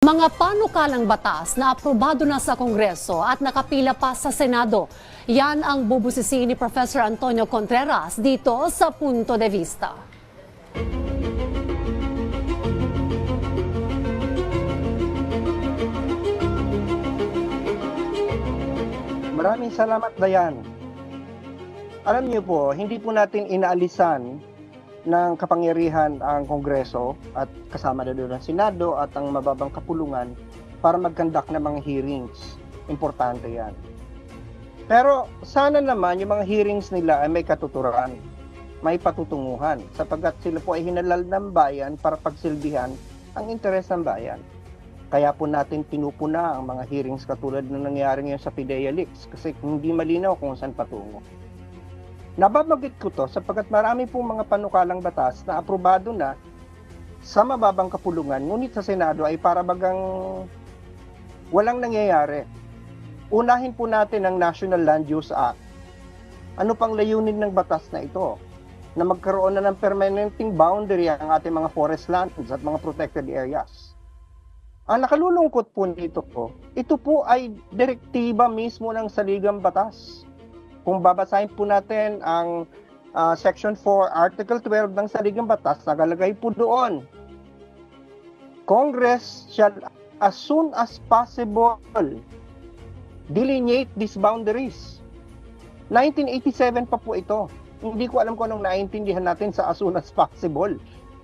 Mga panukalang batas na aprobado na sa Kongreso at nakapila pa sa Senado. Yan ang bubusisi ni Professor Antonio Contreras dito sa Punto de Vista. Maraming salamat, Dayan. Alam niyo po, hindi po natin inaalisan ng kapangyarihan ang Kongreso at kasama na doon ang Senado at ang mababang kapulungan para mag-conduct ng mga hearings. Importante yan. Pero sana naman yung mga hearings nila ay may katuturan, may patutunguhan, sapagkat sila po ay hinalal ng bayan para pagsilbihan ang interes ng bayan. Kaya po natin pinupuna ang mga hearings katulad ng nangyari ngayon sa PIDEA Leaks kasi hindi malinaw kung saan patungo. Nababanggit ko to sapagkat marami pong mga panukalang batas na aprobado na sa mababang kapulungan ngunit sa Senado ay para bagang walang nangyayari. Unahin po natin ang National Land Use Act. Ano pang layunin ng batas na ito? Na magkaroon na ng permanenting boundary ang ating mga forest lands at mga protected areas. Ang nakalulungkot po dito po, ito po ay direktiba mismo ng saligang batas. Kung babasahin po natin ang ah, Section 4, Article 12 ng saligang batas, nakalagay po doon, Congress shall as soon as possible delineate these boundaries. 1987 pa po ito. Hindi ko alam kung anong naintindihan natin sa as soon as possible.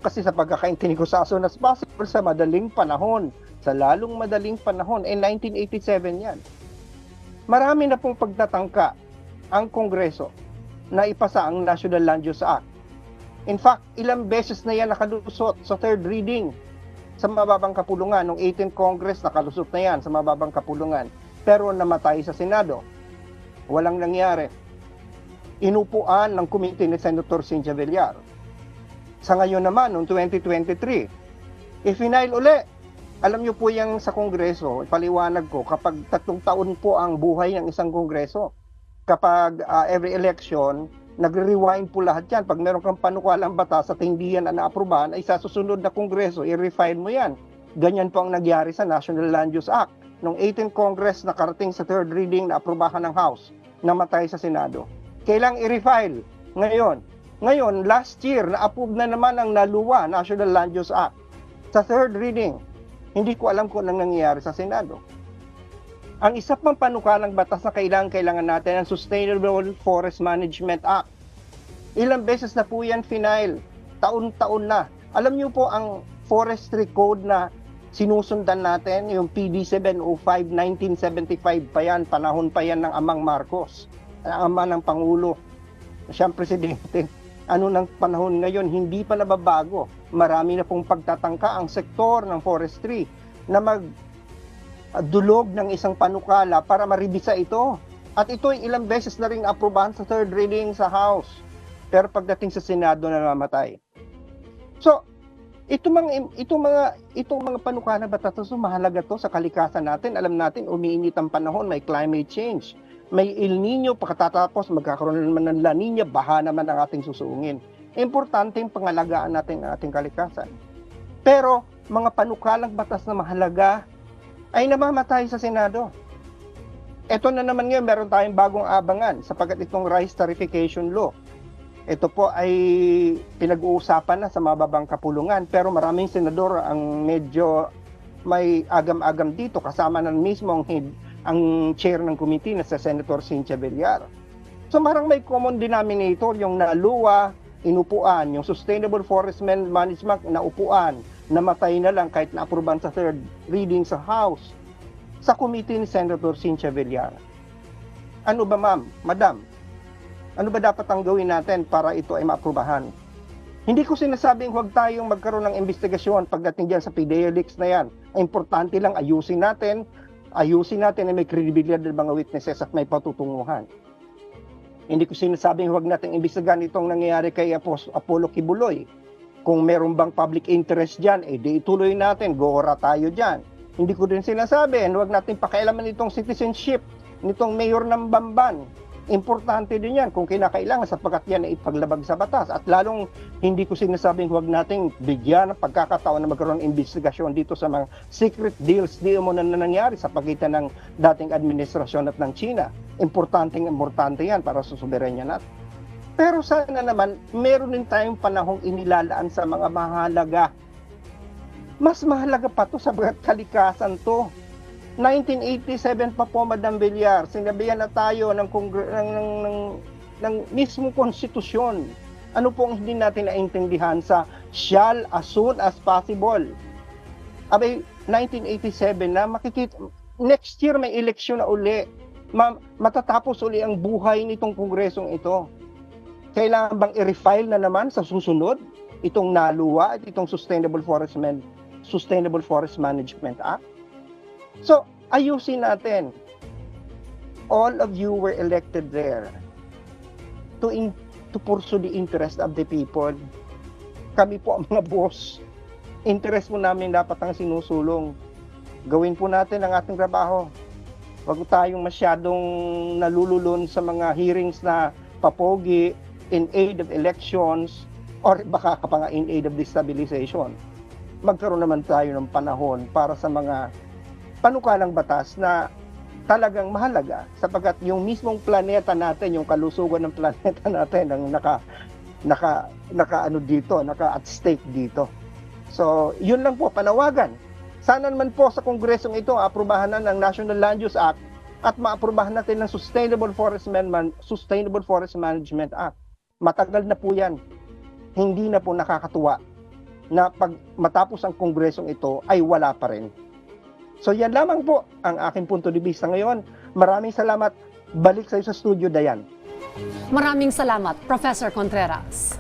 Kasi sa pagkakaintindi ko sa as soon as possible, sa madaling panahon, sa lalong madaling panahon, eh 1987 yan. Marami na pong pagtatangka ang Kongreso na ipasa ang National Land Use Act. In fact, ilang beses na yan nakalusot sa third reading sa mababang kapulungan. Noong 18th Congress, nakalusot na yan sa mababang kapulungan. Pero namatay sa Senado. Walang nangyari. Inupuan ng committee ni Senator Cynthia Villar. Sa ngayon naman, noong 2023, ifinail uli. Alam niyo po yung sa Kongreso, ipaliwanag ko, kapag tatlong taon po ang buhay ng isang Kongreso, kapag ah, every election, nagre-rewind po lahat yan. Pag meron kang panukalang batas at hindi yan na naaprubahan, ay sa susunod na Kongreso, i-refile mo yan. Ganyan po ang nagyari sa National Land Use Act. Noong 18th Congress, nakarating sa third reading na aprubahan ng House, namatay sa Senado. Kailang i-refile ngayon. Ngayon, last year, na-approve na naman ang NALUA, National Land Use Act. Sa third reading, hindi ko alam kung anong nangyayari sa Senado. Ang isa pang panukalang batas na kailangan kailangan natin ang Sustainable Forest Management Act. Ilang beses na po yan final, taon-taon na. Alam niyo po ang forestry code na sinusundan natin, yung PD 705 1975 pa yan, panahon pa yan ng Amang Marcos, ang ama ng Pangulo, siyang presidente. Ano ng panahon ngayon, hindi pa nababago. Marami na pong pagtatangka ang sektor ng forestry na mag dulog ng isang panukala para maribisa ito. At ito ay ilang beses na rin aprobahan sa third reading sa House. Pero pagdating sa Senado na namatay. So, ito mga itong mga itong mga panukala batas to mahalaga to sa kalikasan natin. Alam natin umiinit ang panahon, may climate change. May El Nino pagkatapos magkakaroon na naman ng La Nina, baha naman ang ating susuungin. Importante yung pangalagaan natin ang ating kalikasan. Pero mga panukalang batas na mahalaga ay namamatay sa Senado. Ito na naman ngayon, meron tayong bagong abangan sapagkat itong rice tarification law. Ito po ay pinag-uusapan na sa mababang kapulungan pero maraming senador ang medyo may agam-agam dito kasama na mismo ang, head, ang chair ng committee na sa Senator Cynthia Villar. So marang may common denominator yung naluwa, inupuan, yung Sustainable Forest Man- Management na upuan, namatay na lang kahit na-aproban sa third reading sa House sa committee ni Senator Cynthia Villar. Ano ba ma'am, madam? Ano ba dapat ang gawin natin para ito ay maaprubahan? Hindi ko sinasabing huwag tayong magkaroon ng investigasyon pagdating dyan sa PDEA na yan. Importante lang ayusin natin, ayusin natin na may credibility ng mga witnesses at may patutunguhan. Hindi ko sinasabing huwag natin imbestigahan itong nangyayari kay Apollo Kibuloy. Kung meron bang public interest dyan, eh di ituloy natin, goora tayo dyan. Hindi ko din sinasabi, and huwag natin pakialaman itong citizenship nitong mayor ng Bamban Importante din yan kung kinakailangan sapagkat yan ay ipaglabag sa batas. At lalong hindi ko sinasabing huwag nating bigyan ng pagkakataon na magkaroon ng investigasyon dito sa mga secret deals di mo na nangyari sa pagitan ng dating administrasyon at ng China. Importanteng importante yan para sa soberanya natin. Pero sana naman, meron din tayong panahong inilalaan sa mga mahalaga. Mas mahalaga pa to sa kalikasan to. 1987 pa po, Madam Villar, sinabihan na tayo ng, kongre- ng, ng, ng, ng mismo konstitusyon. Ano po ang hindi natin naintindihan sa shall as soon as possible? Abay, 1987 na, makikita, next year may eleksyon na uli. Ma- matatapos uli ang buhay nitong kongresong ito. Kailangan bang i-refile na naman sa susunod itong naluwa at itong Sustainable Forest Man- Sustainable Forest Management Act? So, ayusin natin. All of you were elected there to in, to pursue the interest of the people. Kami po ang mga boss. Interest po namin dapat ang sinusulong. Gawin po natin ang ating trabaho. Huwag tayong masyadong nalululun sa mga hearings na papogi in aid of elections or baka ka pa nga in aid of destabilization. Magkaroon naman tayo ng panahon para sa mga panukalang batas na talagang mahalaga sapagkat yung mismong planeta natin, yung kalusugan ng planeta natin ang naka naka naka ano dito, naka at stake dito. So, yun lang po panawagan. Sana naman po sa kongresong ito aprubahan na ng National Land Use Act at maaprubahan natin ng Sustainable Forest Man, Sustainable Forest Management Act. Matagal na po 'yan. Hindi na po nakakatuwa na pag matapos ang kongresong ito ay wala pa rin. So yan lamang po ang aking punto de vista ngayon. Maraming salamat. Balik sa sa studio, Dayan. Maraming salamat, Professor Contreras.